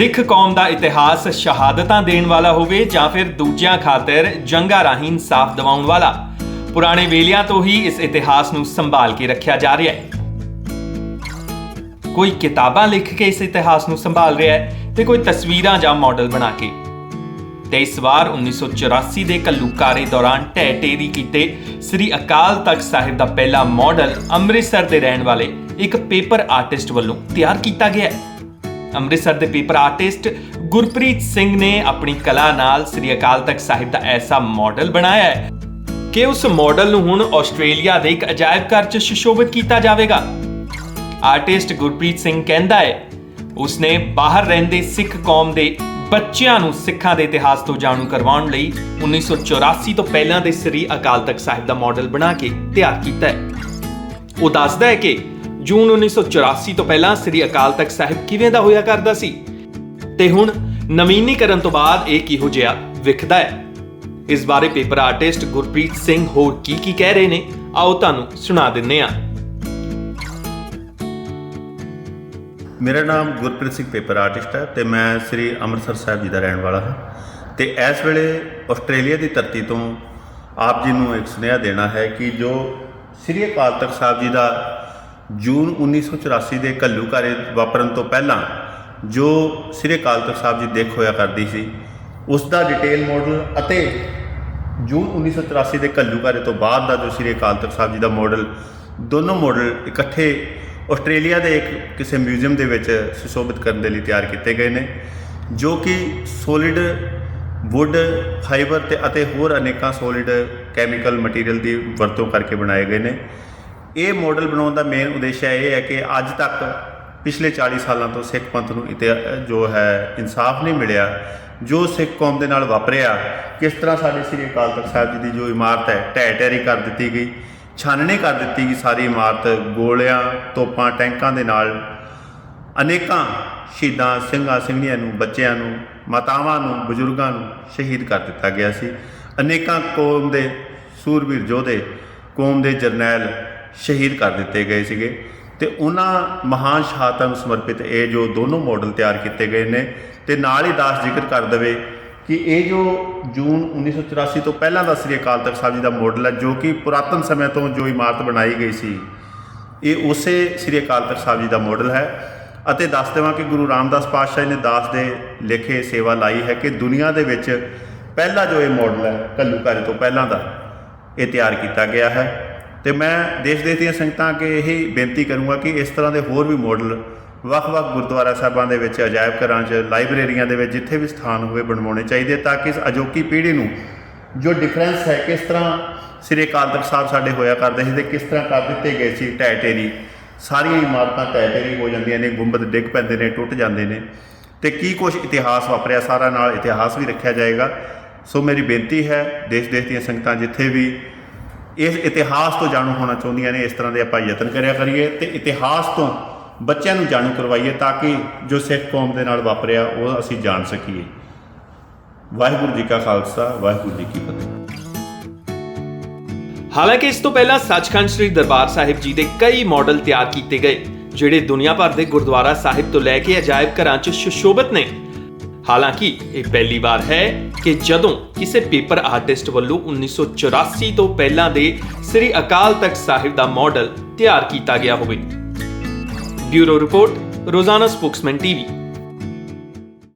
ਸਿੱਖ ਕੌਮ ਦਾ ਇਤਿਹਾਸ ਸ਼ਹਾਦਤਾਂ ਦੇਣ ਵਾਲਾ ਹੋਵੇ ਜਾਂ ਫਿਰ ਦੂਜਿਆਂ ਖਾਤਰ ਜੰਗਾਂ ਰਾਹੀਂ ਇਨਸਾਫ ਦਿਵਾਉਣ ਵਾਲਾ। ਪੁਰਾਣੇ ਵੇਲਿਆਂ ਤੋਂ ਹੀ ਇਸ ਇਤਿਹਾਸ ਨੂੰ ਸੰਭਾਲ ਕੇ ਰੱਖਿਆ ਜਾ ਰਿਹਾ ਹੈ। ਕੋਈ ਕਿਤਾਬਾਂ ਲਿਖ ਕੇ ਇਸ ਇਤਿਹਾਸ ਨੂੰ ਸੰਭਾਲ ਰਿਹਾ ਹੈ ਤੇ ਕੋਈ ਤਸਵੀਰਾਂ ਜਾਂ ਮਾਡਲ ਬਣਾ ਕੇ। ਤੇ ਇਸ ਵਾਰ 1984 ਦੇ ਕੱਲੂਕਾਰੇ ਦੌਰਾਨ ਢਹਿ ਢੇਰੀ ਕੀਤੇ ਸ੍ਰੀ ਅਕਾਲ ਤਖਤ ਸਾਹਿਬ ਦਾ ਪਹਿਲਾ ਮਾਡਲ ਅੰਮ੍ਰਿਤਸਰ ਦੇ ਰਹਿਣ ਵਾਲੇ ਇੱਕ ਪੇਪਰ ਆਰਟਿਸਟ ਵੱਲੋਂ ਤਿਆਰ ਕੀਤਾ ਗਿਆ ਹੈ। ਅੰਮ੍ਰਿਤਸਰ ਦੇ ਪੇਪਰ ਆਰਟਿਸਟ ਗੁਰਪ੍ਰੀਤ ਸਿੰਘ ਨੇ ਆਪਣੀ ਕਲਾ ਨਾਲ ਸ੍ਰੀ ਅਕਾਲ ਤਖਤ ਸਾਹਿਬ ਦਾ ਐਸਾ ਮਾਡਲ ਬਣਾਇਆ ਹੈ ਕਿ ਉਸ ਮਾਡਲ ਨੂੰ ਹੁਣ ਆਸਟ੍ਰੇਲੀਆ ਦੇ ਇੱਕ ਅਜਾਇਬ ਘਰ 'ਚ ਸੁਸ਼ੋਭਿਤ ਕੀਤਾ ਜਾਵੇਗਾ। ਆਰਟਿਸਟ ਗੁਰਪ੍ਰੀਤ ਸਿੰਘ ਕਹਿੰਦਾ ਹੈ, ਉਸਨੇ ਬਾਹਰ ਰਹਿੰਦੇ ਸਿੱਖ ਕੌਮ ਦੇ ਬੱਚਿਆਂ ਨੂੰ ਸਿੱਖਾਂ ਦੇ ਇਤਿਹਾਸ ਤੋਂ ਜਾਣੂ ਕਰਵਾਉਣ ਲਈ 1984 ਤੋਂ ਪਹਿਲਾਂ ਦੇ ਸ੍ਰੀ ਅਕਾਲ ਤਖਤ ਸਾਹਿਬ ਦਾ ਮਾਡਲ ਬਣਾ ਕੇ ਤਿਆਰ ਕੀਤਾ ਹੈ। ਉਹ ਦੱਸਦਾ ਹੈ ਕਿ ਜੂਨ 1984 ਤੋਂ ਪਹਿਲਾਂ ਸ੍ਰੀ ਅਕਾਲ ਤਖਤ ਸਾਹਿਬ ਕਿਵੇਂ ਦਾ ਹੋਇਆ ਕਰਦਾ ਸੀ? ਤੇ ਹੁਣ ਨਵੀਨੀਕਰਨ ਤੋਂ ਬਾਅਦ ਇਹ ਕਿਹੋ ਜਿਹਾ ਵਿਖਦਾ ਹੈ? ਇਸ ਬਾਰੇ ਪੇਪਰ ਆਰਟਿਸਟ ਗੁਰਪ੍ਰੀਤ ਸਿੰਘ ਹੋਰ ਕੀ ਕੀ ਕਹਿ ਰਹੇ ਨੇ? ਆਓ ਤੁਹਾਨੂੰ ਸੁਣਾ ਦਿੰਨੇ ਆ ਮੇਰਾ ਨਾਮ ਗੁਰਪ੍ਰੀਤ ਸਿੰਘ ਪੇਪਰ ਆਰਟਿਸਟ ਹੈ ਤੇ ਮੈਂ ਸ੍ਰੀ ਅੰਮ੍ਰਿਤਸਰ ਸਾਹਿਬ ਜੀ ਦਾ ਰਹਿਣ ਵਾਲਾ ਹਾਂ। ਤੇ ਇਸ ਵੇਲੇ ਆਸਟ੍ਰੇਲੀਆ ਦੀ ਧਰਤੀ ਤੋਂ ਆਪ ਜੀ ਨੂੰ ਇੱਕ ਸੁਨੇਹਾ ਦੇਣਾ ਹੈ ਕਿ ਜੋ ਸ੍ਰੀ ਅਕਾਲ ਤਖਤ ਸਾਹਿਬ ਜੀ ਦਾ ਜੂਨ 1984 ਦੇ ਘੱਲੂਘਾਰੇ ਵਾਪਰਨ ਤੋਂ ਪਹਿਲਾਂ ਜੋ ਸ੍ਰੀ ਅਕਾਲ ਤਖਤ ਸਾਹਿਬ ਜੀ ਦੇਖ ਹੋਇਆ ਕਰਦੀ ਸੀ, ਉਸ ਦਾ ਡਿਟੇਲ ਮਾਡਲ ਅਤੇ ਜੂਨ 1984 ਦੇ ਘੱਲੂਘਾਰੇ ਤੋਂ ਬਾਅਦ ਦਾ ਜੋ ਸ੍ਰੀ ਅਕਾਲ ਤਖਤ ਸਾਹਿਬ ਜੀ ਦਾ ਮਾਡਲ ਦੋਨੋਂ ਮਾਡਲ ਇਕੱਠੇ ਆਸਟ੍ਰੇਲੀਆ ਦੇ ਇੱਕ ਕਿਸੇ ਮਿਊਜ਼ੀਅਮ ਦੇ ਵਿੱਚ ਸੁਸ਼ੋਭਿਤ ਕਰਨ ਦੇ ਲਈ ਤਿਆਰ ਕੀਤੇ ਗਏ ਨੇ, ਜੋ ਕਿ ਸੋਲਿਡ ਵੁੱਡ ਫਾਈਬਰ ਤੇ ਅਤੇ ਹੋਰ ਅਨੇਕਾਂ ਸੋਲਿਡ ਕੈਮੀਕਲ ਮਟੀਰੀਅਲ ਦੀ ਵਰਤੋਂ ਕਰਕੇ ਬਣਾਏ ਗਏ ਨੇ। ਇਹ ਮਾਡਲ ਬਣਾਉਣ ਦਾ ਮੇਨ ਉਦੇਸ਼ ਇਹ ਹੈ ਕਿ ਅੱਜ ਤੱਕ ਪਿਛਲੇ 40 ਸਾਲਾਂ ਤੋਂ ਸਿੱਖ ਪੰਥ ਨੂੰ ਇਤਿਹਾ ਜੋ ਹੈ ਇਨਸਾਫ ਨਹੀਂ ਮਿਲਿਆ, ਜੋ ਸਿੱਖ ਕੌਮ ਦੇ ਨਾਲ ਵਾਪਰਿਆ, ਕਿਸ ਤਰ੍ਹਾਂ ਸਾਡੇ ਸ੍ਰੀ ਅਕਾਲ ਤਖਤ ਸਾਹਿਬ ਜੀ ਦੀ ਜੋ ਇਮਾਰਤ ਹੈ ਢਹਿ ਢੇਰੀ ਕਰ ਦਿੱਤੀ ਗਈ, ਛਾਨਣੇ ਕਰ ਦਿੱਤੀ ਗਈ ਸਾਰੀ ਇਮਾਰਤ, ਗੋਲਿਆਂ, ਤੋਪਾਂ, ਟੈਂਕਾਂ ਦੇ ਨਾਲ, ਅਨੇਕਾਂ ਸ਼ਹੀਦਾਂ, ਸਿੰਘਾਂ ਸਿੰਘਣੀਆਂ ਨੂੰ, ਬੱਚਿਆਂ ਨੂੰ, ਮਾਤਾਵਾਂ ਨੂੰ, ਬਜ਼ੁਰਗਾਂ ਨੂੰ ਸ਼ਹੀਦ ਕਰ ਦਿੱਤਾ ਗਿਆ ਸੀ। ਅਨੇਕਾਂ ਕੌਮ ਦੇ, ਸੂਰਬੀਰ ਯੋਧੇ ਕੌਮ ਦੇ ਜਰਨੈਲ ਸ਼ਹੀਦ ਕਰ ਦਿੱਤੇ ਗਏ ਸੀਗੇ ਤੇ ਉਹਨਾਂ ਮਹਾਨ ਸ਼ਹਾਦਤਾਂ ਨੂੰ ਸਮਰਪਿਤ ਇਹ ਜੋ ਦੋਨੋਂ ਮਾਡਲ ਤਿਆਰ ਕੀਤੇ ਗਏ ਨੇ ਤੇ ਨਾਲ ਹੀ ਦਾਸ ਜ਼ਿਕਰ ਕਰ ਦਵੇ ਕਿ ਇਹ ਜੋ ਜੂਨ 1984 ਤੋਂ ਪਹਿਲਾਂ ਦਾ ਸ੍ਰੀ ਅਕਾਲ ਤਖਤ ਸਾਹਿਬ ਜੀ ਦਾ ਮਾਡਲ ਹੈ, ਜੋ ਕਿ ਪੁਰਾਤਨ ਸਮੇਂ ਤੋਂ ਜੋ ਇਮਾਰਤ ਬਣਾਈ ਗਈ ਸੀ, ਇਹ ਉਸੇ ਸ੍ਰੀ ਅਕਾਲ ਤਖਤ ਸਾਹਿਬ ਜੀ ਦਾ ਮਾਡਲ ਹੈ ਅਤੇ ਦੱਸ ਦੇਵਾਂ ਕਿ ਗੁਰੂ ਰਾਮਦਾਸ ਪਾਤਸ਼ਾਹ ਨੇ ਦਾਸ ਦੇ ਲੇਖੇ ਸੇਵਾ ਲਾਈ ਹੈ ਕਿ ਦੁਨੀਆ ਦੇ ਵਿੱਚ ਪਹਿਲਾ ਜੋ ਇਹ ਮਾਡਲ ਹੈ, ਘੱਲੂਘਾਰੇ ਤੋਂ ਪਹਿਲਾਂ ਦਾ ਇਹ ਤਿਆਰ ਕੀਤਾ ਗਿਆ ਹੈ। ਤੇ ਮੈਂ ਦੇਸ਼ ਦੇਸ਼ ਦੀਆਂ ਸੰਗਤਾਂ ਅੱਗੇ ਇਹ ਬੇਨਤੀ ਕਰੂੰਗਾ ਕਿ ਇਸ ਤਰ੍ਹਾਂ ਦੇ ਹੋਰ ਵੀ ਮਾਡਲ ਵੱਖ-ਵੱਖ ਗੁਰਦੁਆਰਾ ਸਾਹਿਬਾਂ ਦੇ ਵਿੱਚ, ਅਜਾਇਬ ਘਰਾਂ 'ਚ ਲਾਇਬ੍ਰੇਰੀਆਂ ਦੇ ਵਿੱਚ, ਜਿੱਥੇ ਵੀ ਸਥਾਨ ਹੋਵੇ ਬਣਵਾਉਣੇ ਚਾਹੀਦੇ ਤਾਂ ਕਿ ਇਸ ਅਜੋਕੀ ਪੀੜ੍ਹੀ ਨੂੰ ਜੋ ਡਿਫਰੈਂਸ ਹੈ ਕਿਸ ਤਰ੍ਹਾਂ ਸ੍ਰੀ ਅਕਾਲ ਤਖਤ ਸਾਹਿਬ ਸਾਡੇ ਹੋਇਆ ਕਰਦੇ ਸੀ ਤੇ ਕਿਸ ਤਰ੍ਹਾਂ ਕਰ ਦਿੱਤੇ ਗਏ ਸੀ ਢਹਿ ਢੇਰੀ ਸਾਰੀਆਂ ਇਮਾਰਤਾਂ ਟੈਟੇਰੀ ਹੋ ਜਾਂਦੀਆਂ ਨੇ, ਗੁੰਬਦ ਡਿੱਗ ਪੈਂਦੇ ਨੇ, ਟੁੱਟ ਜਾਂਦੇ ਨੇ। ਤੇ ਕੀ ਕੁਝ ਇਤਿਹਾਸ ਵਾਪਰਿਆ, ਸਾਰਾ ਨਾਲ ਇਤਿਹਾਸ ਵੀ ਰੱਖਿਆ ਜਾਏਗਾ। ਸੋ ਮੇਰੀ ਬੇਨਤੀ ਹੈ, ਦੇਸ਼ ਦੇਸ਼ ਦੀਆਂ ਸੰਗਤਾਂ ਜਿੱਥੇ ਵੀ ਇਸ ਇਤਿਹਾਸ ਤੋਂ ਜਾਣੂ ਹੋਣਾ ਚਾਹੁੰਦੀਆਂ ਨੇ, ਇਸ ਤਰ੍ਹਾਂ ਦੇ ਆਪਾਂ ਯਤਨ ਕਰਿਆ ਕਰੀਏ ਤੇ ਇਤਿਹਾਸ ਤੋਂ ਬੱਚਿਆਂ ਨੂੰ ਜਾਣੂ ਕਰਵਾਈਏ ਤਾਂ ਕਿ ਜੋ ਸਿੱਖ ਕੌਮ ਦੇ ਨਾਲ ਵਾਪਰਿਆ, ਉਹ ਅਸੀਂ ਜਾਣ ਸਕੀਏ। ਵਾਹਿਗੁਰੂ ਜੀ ਕਾ ਖਾਲਸਾ, ਵਾਹਿਗੁਰੂ ਜੀ ਕੀ ਫਤਿਹ। ਹਾਲਾਂਕਿ ਇਸ ਤੋਂ ਪਹਿਲਾਂ ਸੱਚਖੰਡ ਸ੍ਰੀ ਦਰਬਾਰ ਸਾਹਿਬ ਜੀ ਦੇ ਕਈ ਮਾਡਲ ਤਿਆਰ ਕੀਤੇ ਗਏ, ਜਿਹੜੇ ਦੁਨੀਆ ਭਰ ਦੇ ਗੁਰਦੁਆਰਾ ਸਾਹਿਬ ਤੋਂ ਲੈ ਕੇ ਅਜਾਇਬ ਘਰਾਂ 'ਚ ਸੁਸ਼ੋਭਿਤ ਨੇ। ਹਾਲਾਂਕਿ, ਇਹ ਪਹਿਲੀ ਵਾਰ ਹੈ ਕਿ ਜਦੋਂ ਕਿਸੇ ਪੇਪਰ ਆਰਟਿਸਟ ਵੱਲੋਂ 1984 ਤੋਂ ਪਹਿਲਾਂ ਦੇ ਸ੍ਰੀ ਅਕਾਲ ਤਖਤ ਸਾਹਿਬ ਦਾ ਮਾਡਲ ਤਿਆਰ ਕੀਤਾ ਗਿਆ ਹੋਵੇ। Bureau report, Rozana Spokesman TV.